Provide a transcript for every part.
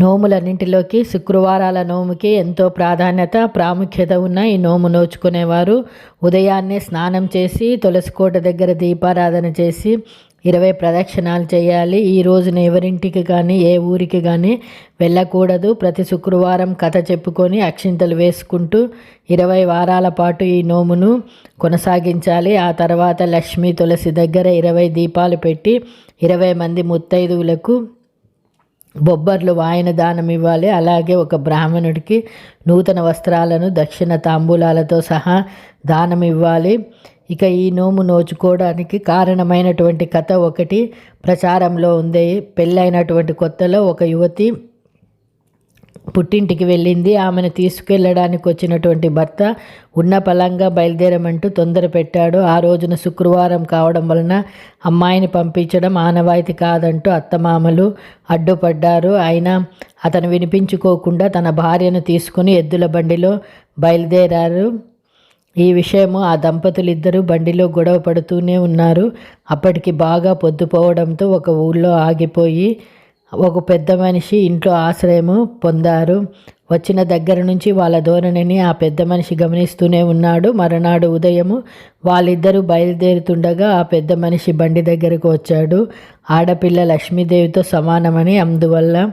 నోములన్నింటిలోకి శుక్రవారాల నోముకి ఎంతో ప్రాధాన్యత ప్రాముఖ్యత ఉన్న ఈ నోము నోచుకునేవారు. ఉదయాన్నే స్నానం చేసి తులసికోట దగ్గర దీపారాధన చేసి ఇరవై ప్రదక్షిణాలు చేయాలి. ఈ రోజున ఎవరింటికి కానీ ఏ ఊరికి కానీ వెళ్ళకూడదు. ప్రతి శుక్రవారం కథ చెప్పుకొని అక్షింతలు వేసుకుంటూ ఇరవై వారాల పాటు ఈ నోమును కొనసాగించాలి. ఆ తర్వాత లక్ష్మీ తులసి దగ్గర ఇరవై దీపాలు పెట్టి ఇరవై మంది ముత్తైదువులకు బొబ్బర్లు వాయన దానం ఇవ్వాలి. అలాగే ఒక బ్రాహ్మణుడికి నూతన వస్త్రాలను దక్షిణ తాంబూలాలతో సహా దానం ఇవ్వాలి. ఇక ఈ నోము నోచుకోవడానికి కారణమైనటువంటి కథ ఒకటి ప్రచారంలో ఉంది. పెళ్ళైనటువంటి కొత్తలో ఒక యువతి పుట్టింటికి వెళ్ళింది. ఆమెను తీసుకెళ్ళడానికి వచ్చినటువంటి భర్త ఉన్న పలంగా బయలుదేరమంటూ తొందర పెట్టాడు. ఆ రోజున శుక్రవారం కావడం వలన అమ్మాయిని పంపించడం ఆనవాయితీ కాదంటూ అత్తమామలు అడ్డుపడ్డారు. అయినా అతను వినిపించుకోకుండా తన భార్యను తీసుకుని ఎద్దుల బండిలో బయలుదేరారు. ఈ విషయము ఆ దంపతులు బండిలో గొడవ పడుతూనే ఉన్నారు. అప్పటికి బాగా పొద్దుపోవడంతో ఒక ఊళ్ళో ఆగిపోయి ఒక పెద్ద మనిషి ఇంట్లో ఆశ్రయము పొందారు. వచ్చిన దగ్గర నుంచి వాళ్ళ ధోరణిని ఆ పెద్ద మనిషి గమనిస్తూనే ఉన్నాడు. మరునాడు ఉదయము వాళ్ళిద్దరూ బయలుదేరుతుండగా ఆ పెద్ద మనిషి బండి దగ్గరకు వచ్చాడు. ఆడపిల్ల లక్ష్మీదేవితో సమానమని అందువల్ల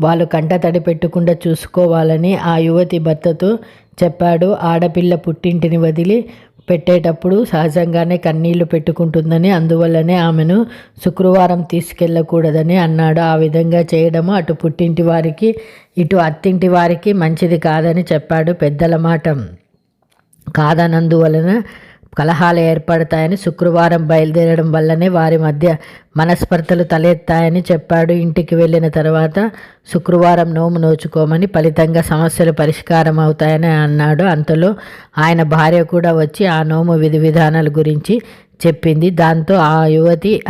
వాళ్ళు కంట తడి పెట్టకుండా చూసుకోవాలని ఆ యువతి భర్తతో చెప్పాడు. ఆడపిల్ల పుట్టింటిని వదిలి పెట్టేటప్పుడు సహజంగానే కన్నీళ్ళు పెట్టుకుంటుందని అందువల్లనే ఆమెను శుక్రవారం తీసుకెళ్ళకూడదని అన్నాడు. ఆ విధంగా చేయడము అటు పుట్టింటి వారికి ఇటు అత్తింటి వారికి మంచిది కాదని చెప్పాడు పెద్దల మాట. కాదనందువలన కలహాలు ఏర్పడతాయని శుక్రవారం బయలుదేరడం వల్లనే వారి మధ్య మనస్పర్ధలు తలెత్తాయని చెప్పాడు. ఇంటికి వెళ్ళిన తర్వాత శుక్రవారం నోము నోచుకోమని ఫలితంగా సమస్యలు పరిష్కారం అవుతాయని అన్నాడు. అంతలో ఆయన భార్య కూడా వచ్చి ఆ నోము విధి విధానాల గురించి చెప్పింది. దాంతో ఆ యువతి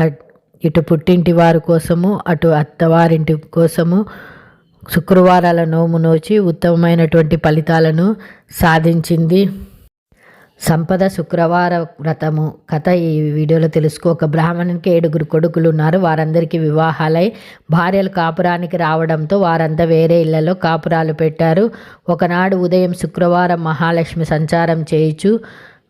ఇటు పుట్టింటి వారి కోసము అటు అత్తవారింటి కోసము శుక్రవారాల నోము నోచి ఉత్తమమైనటువంటి ఫలితాలను సాధించింది. సంపద శుక్రవార వ్రతము కథ ఈ వీడియోలో తెలుసుకో. ఒక బ్రాహ్మణునికి ఏడుగురు కొడుకులు ఉన్నారు వారందరికీ వివాహాలై భార్యలు కాపురానికి రావడంతో వారంతా వేరే ఇళ్ళలో కాపురాలు పెట్టారు. ఒకనాడు ఉదయం శుక్రవారం మహాలక్ష్మి సంచారం చేయుచు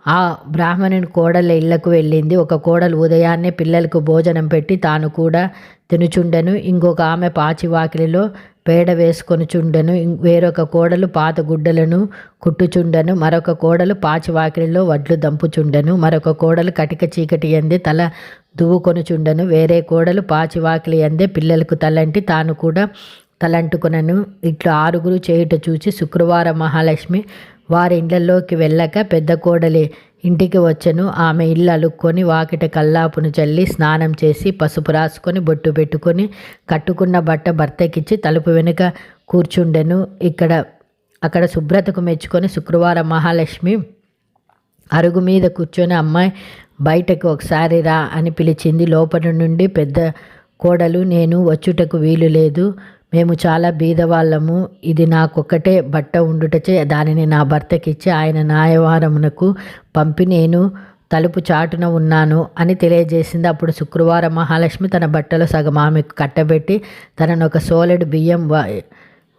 ఆ బ్రాహ్మణుని కోడల ఇళ్ళకు వెళ్ళింది. ఒక కోడలు ఉదయాన్నే పిల్లలకు భోజనం పెట్టి తాను కూడా తినుచుండెను. ఇంకొక ఆమె పాచివాకిలిలో పేడ వేసుకొనుచుండెను. వేరొక కోడలు పాత గుడ్డలను కుట్టుచుండెను. మరొక కోడలు పాచివాకిలిలో వడ్లు దంపుచుండెను. మరొక కోడలు కటిక చీకటి ఎందే తల దువ్వుకొనుచుండెను. వేరే కోడలు పాచివాకిలి ఎందే పిల్లలకు తలంటి తాను కూడా తలంటుకొనను. ఇట్లా ఆరుగురు చేయుట చూచి శుక్రవారం మహాలక్ష్మి వారి ఇళ్ళలోకి వెళ్ళక పెద్ద కోడలి ఇంటికి వచ్చెను. ఆమె ఇల్లు అలుక్కొని వాకిట కల్లాపును చల్లి స్నానం చేసి పసుపు రాసుకొని బొట్టు పెట్టుకొని కట్టుకున్న బట్ట భర్తకిచ్చి తలుపు వెనుక కూర్చుండెను. ఇక్కడ అక్కడ శుభ్రతకు మెచ్చుకొని శుక్రవారం మహాలక్ష్మి అరుగు మీద కూర్చొని అమ్మాయి బయటకు ఒకసారి రా అని పిలిచింది. లోపల నుండి పెద్ద కోడలు నేను వచ్చుటకు వీలు లేదు. మేము చాలా బీదవాళ్ళము. ఇది నాకొక్కటే బట్ట ఉండుటచే దానిని నా భర్తకిచ్చి ఆయన న్యాయవారమునకు పంపి నేను తలుపు చాటున ఉన్నాను అని తెలియజేసింది. అప్పుడు శుక్రవారం మహాలక్ష్మి తన బట్టలు సగం ఆమెకు కట్టబెట్టి తనను ఒక సోలెడు బియ్యం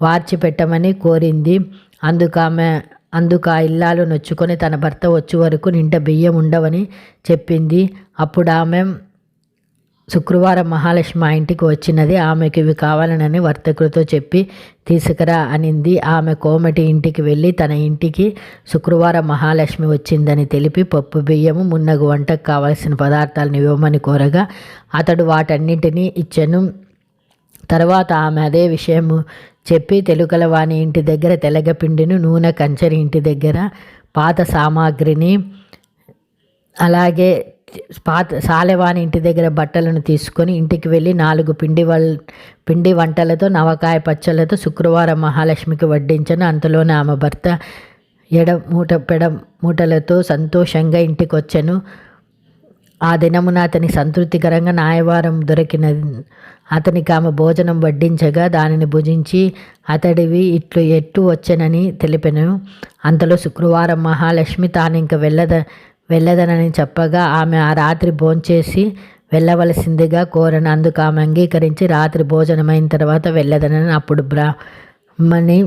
వార్చి పెట్టమని కోరింది. అందుకు ఆమె అందుకు ఆ ఇల్లాలు నొచ్చుకొని తన భర్త వచ్చే వరకు నింట బియ్యం ఉండవని చెప్పింది. అప్పుడు ఆమె శుక్రవారం మహాలక్ష్మి మా ఇంటికి వచ్చినది. ఆమెకి ఇవి కావాలనని వర్తకులతో చెప్పి తీసుకురా అనింది. ఆమె కోమటి ఇంటికి వెళ్ళి తన ఇంటికి శుక్రవారం మహాలక్ష్మి వచ్చిందని తెలిపి పప్పు బియ్యము మున్నగు వంటకు కావలసిన పదార్థాలను ఇవ్వమని కోరగా అతడు వాటన్నింటినీ ఇచ్చెను. తర్వాత ఆమె అదే విషయము చెప్పి తెలుకలవాణి ఇంటి దగ్గర తెలగపిండిను నూనె కంచరి ఇంటి దగ్గర పాత సామాగ్రిని అలాగే పాత సాలెవాని ఇంటి దగ్గర బట్టలను తీసుకొని ఇంటికి వెళ్ళి నాలుగు పిండి వల్ పిండి వంటలతో నవకాయ పచ్చలతో శుక్రవారం మహాలక్ష్మికి వడ్డించను. అంతలోనే ఆమె భర్త ఎడ మూట పెడ మూటలతో సంతోషంగా ఇంటికి వచ్చాను ఆ దినమున అతని సంతృప్తికరంగా న్యాయవారం దొరికిన అతనికి ఆమె భోజనం వడ్డించగా దానిని భుజించి అతడివి ఇట్లు ఎట్టు వచ్చానని తెలిపెను. అంతలో శుక్రవారం మహాలక్ష్మి తాను ఇంక వెళ్ళద వెళ్ళదనని చెప్పగా ఆమె ఆ రాత్రి భోంచేసి వెళ్ళవలసిందిగా కోరను. అందుకు ఆమె అంగీకరించి రాత్రి భోజనమైన తర్వాత వెళ్ళదనని అప్పుడు బ్రాహ్మణి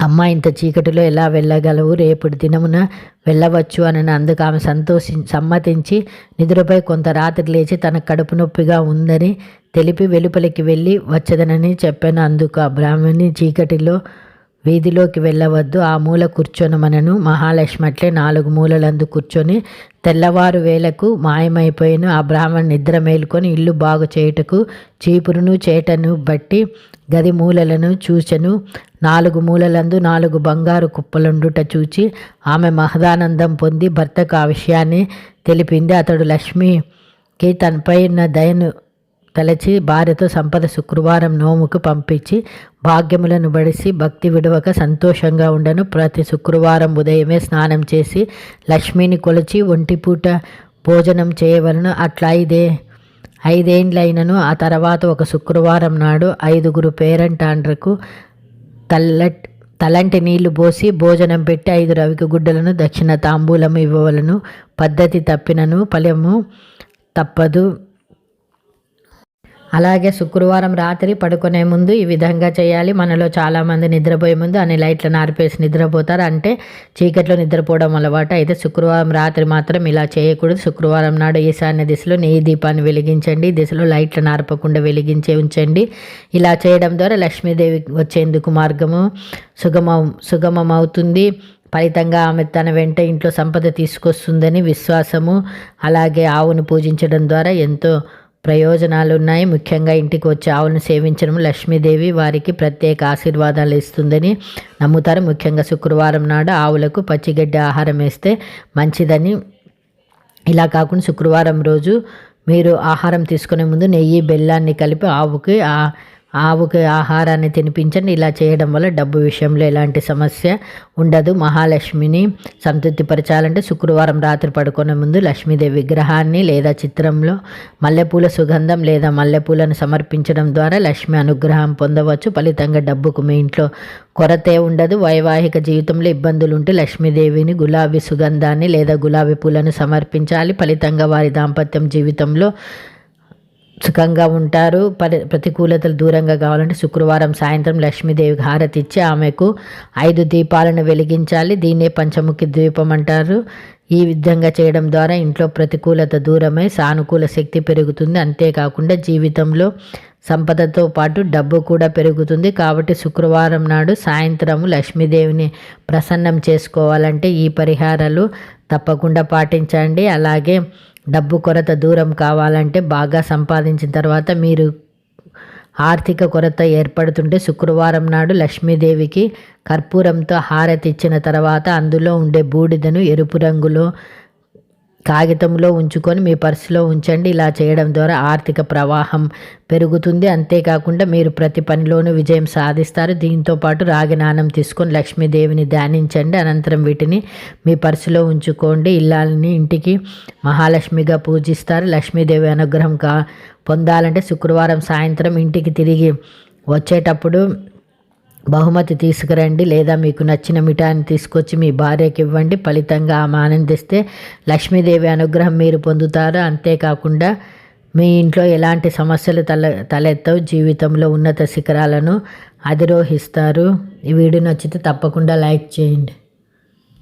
అమ్మ ఇంత చీకటిలో ఎలా వెళ్ళగలవు? రేపటి దినమున వెళ్ళవచ్చు అని అందుకు ఆమె సంతోషి సమ్మతించి నిద్రపై కొంత రాత్రి లేచి తన కడుపు నొప్పిగా ఉందని తెలిపి వెలుపలికి వెళ్ళి వచ్చదనని చెప్పాను. అందుకు ఆ బ్రాహ్మణి చీకటిలో వీధిలోకి వెళ్ళవద్దు. ఆ మూల కూర్చొనమనను. మహాలక్ష్మి అట్లే నాలుగు మూలలందు కూర్చొని తెల్లవారు వేలకు మాయమైపోయిన ఆ బ్రాహ్మణ్ నిద్ర మేలుకొని ఇల్లు బాగు చేయుటకు చీపురును చేటను బట్టి గది మూలలను చూచెను. నాలుగు మూలలందు నాలుగు బంగారు కుప్పలుండుట చూచి ఆమె మహదానందం పొంది భర్తకు ఆ విషయాన్ని తెలిపింది. అతడు లక్ష్మికి తనపై ఉన్న దయను తలచి భార్యతో సంపద శుక్రవారం నోముకు పంపించి భాగ్యములను బడిసి భక్తి విడవక సంతోషంగా ఉండను. ప్రతి శుక్రవారం ఉదయమే స్నానం చేసి లక్ష్మిని కొలిచి ఒంటిపూట భోజనం చేయవలను. అట్లా ఇదే ఐదేండ్లైనను. ఆ తర్వాత ఒక శుక్రవారం నాడు ఐదుగురు పేరంటాండ్రకు తల్లట్ తలంటి నీళ్ళు పోసి భోజనం పెట్టి ఐదు రవికి గుడ్డలను దక్షిణ తాంబూలము ఇవ్వవలను. పద్ధతి తప్పినను ఫలము తప్పదు. అలాగే శుక్రవారం రాత్రి పడుకునే ముందు ఈ విధంగా చేయాలి. మనలో చాలామంది నిద్రపోయే ముందు అన్ని లైట్లను ఆరిపేసి నిద్రపోతారు. అంటే చీకట్లో నిద్రపోవడం అలవాటు. అయితే శుక్రవారం రాత్రి మాత్రం ఇలా చేయకూడదు. శుక్రవారం నాడు ఈశాన్య దిశలో నెయ్యి దీపాన్ని వెలిగించండి. దిశలో లైట్లను ఆర్పకుండా వెలిగించే ఉంచండి. ఇలా చేయడం ద్వారా లక్ష్మీదేవి వచ్చేందుకు మార్గము సుగమం సుగమం అవుతుంది ఫలితంగా ఆమె తన వెంట ఇంట్లో సంపద తీసుకొస్తుందని విశ్వాసము. అలాగే ఆవును పూజించడం ద్వారా ఎంతో ప్రయోజనాలు ఉన్నాయి ముఖ్యంగా ఇంటికి వచ్చి ఆవులను సేవించడం లక్ష్మీదేవి వారికి ప్రత్యేక ఆశీర్వాదాలు ఇస్తుందని నమ్ముతారు. ముఖ్యంగా శుక్రవారం నాడు ఆవులకు పచ్చిగడ్డి ఆహారం వేస్తే మంచిదని. ఇలా కాకుండా శుక్రవారం రోజు మీరు ఆహారం తీసుకునే ముందు నెయ్యి బెల్లాన్ని కలిపి ఆవుకి ఆవుకి ఆహారాన్ని తినిపించండి. ఇలా చేయడం వల్ల డబ్బు విషయంలో ఎలాంటి సమస్య ఉండదు. మహాలక్ష్మిని సంతృప్తిపరచాలంటే శుక్రవారం రాత్రి పడుకునే ముందు లక్ష్మీదేవి విగ్రహాన్ని లేదా చిత్రంలో మల్లెపూల సుగంధం లేదా మల్లెపూలను సమర్పించడం ద్వారా లక్ష్మి అనుగ్రహం పొందవచ్చు. ఫలితంగా డబ్బుకు మీ ఇంట్లో కొరతే ఉండదు. వైవాహిక జీవితంలో ఇబ్బందులు ఉంటే లక్ష్మీదేవిని గులాబీ సుగంధాన్ని లేదా గులాబీ పూలను సమర్పించాలి. ఫలితంగా వారి దాంపత్యం జీవితంలో సుఖంగా ఉంటారు. పరి ప్రతికూలతలు దూరంగా కావాలంటే శుక్రవారం సాయంత్రం లక్ష్మీదేవికి హారతి ఇచ్చి ఆమెకు ఐదు దీపాలను వెలిగించాలి. దీన్నే పంచముఖి ద్వీపం అంటారు. ఈ విధంగా చేయడం ద్వారా ఇంట్లో ప్రతికూలత దూరమై సానుకూల శక్తి పెరుగుతుంది. అంతేకాకుండా జీవితంలో సంపదతో పాటు డబ్బు కూడా పెరుగుతుంది. కాబట్టి శుక్రవారం నాడు సాయంత్రము లక్ష్మీదేవిని ప్రసన్నం చేసుకోవాలంటే ఈ పరిహారాలు తప్పకుండా పాటించండి. అలాగే డబ్బు కొరత దూరం కావాలంటే బాగా సంపాదించిన తర్వాత మీరు ఆర్థిక కొరత ఏర్పడుతుంటే శుక్రవారం నాడు లక్ష్మీదేవికి కర్పూరంతో హారతి ఇచ్చిన తర్వాత అందులో ఉండే బూడిదను ఎరుపు రంగులో కాగితంలో ఉంచుకొని మీ పర్సులో ఉంచండి. ఇలా చేయడం ద్వారా ఆర్థిక ప్రవాహం పెరుగుతుంది. అంతేకాకుండా మీరు ప్రతి పనిలోనూ విజయం సాధిస్తారు. దీంతో పాటు రాగినాణం తీసుకొని లక్ష్మీదేవిని ధ్యానించండి. అనంతరం వీటిని మీ పర్సులో ఉంచుకోండి. ఇల్లాలని ఇంటికి మహాలక్ష్మిగా పూజిస్తారు. లక్ష్మీదేవి అనుగ్రహం కా పొందాలంటే శుక్రవారం సాయంత్రం ఇంటికి తిరిగి వచ్చేటప్పుడు బహుమతి తీసుకురండి లేదా మీకు నచ్చిన మిఠాయిని తీసుకొచ్చి మీ భార్యకి ఇవ్వండి. ఫలితంగా ఆమె ఆనందిస్తే లక్ష్మీదేవి అనుగ్రహం మీరు పొందుతారు. అంతేకాకుండా మీ ఇంట్లో ఎలాంటి సమస్యలు తల తలెత్తవు జీవితంలో ఉన్నత శిఖరాలను అధిరోహిస్తారు. ఈ వీడియో నచ్చితే తప్పకుండా లైక్ చేయండి.